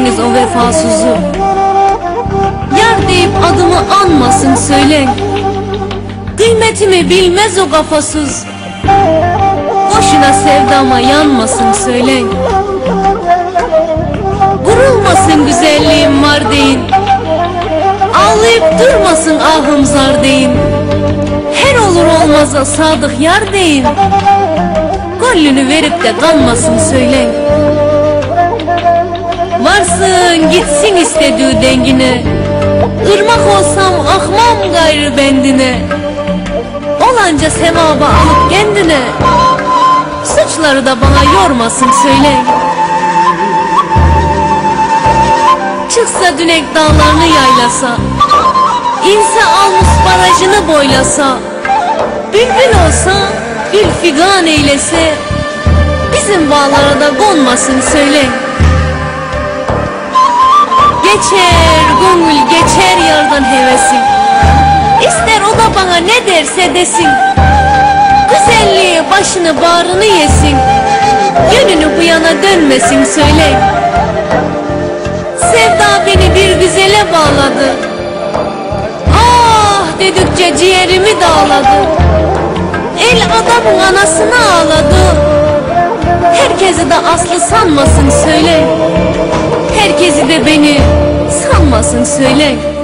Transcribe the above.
o vefasızı. Yar deyip adımı anmasın söylen Kıymetimi bilmez o kafasız. Boşuna sevdama yanmasın söylen Vurulmasın güzelliğim var deyin. Ağlayıp durmasın ahım zar deyin. Her olur olmaza sadık yar deyin. Gollünü verip de kanmasın söylen Varsın gitsin istediği dengine. Irmak olsam akmam gayrı bendine. Olanca sevaba alıp kendine. Suçları da bana yormasın söyle. Çıksa dünek dağlarını yaylasa İnse almış barajını boylasa Bülbül olsa gül figan eylese Bizim bağlara da konmasın söyle Geçer gönül geçer yardan hevesim. İster o da bana ne derse desin. Güzelliği başını bağrını yesin. Yönünü bu yana dönmesin söyle. Sevda beni bir güzele bağladı. Ah dedikçe ciğerimi dağladı. El adamın anasını ağladı. Herkesi de aslı sanmasın söyle Herkesi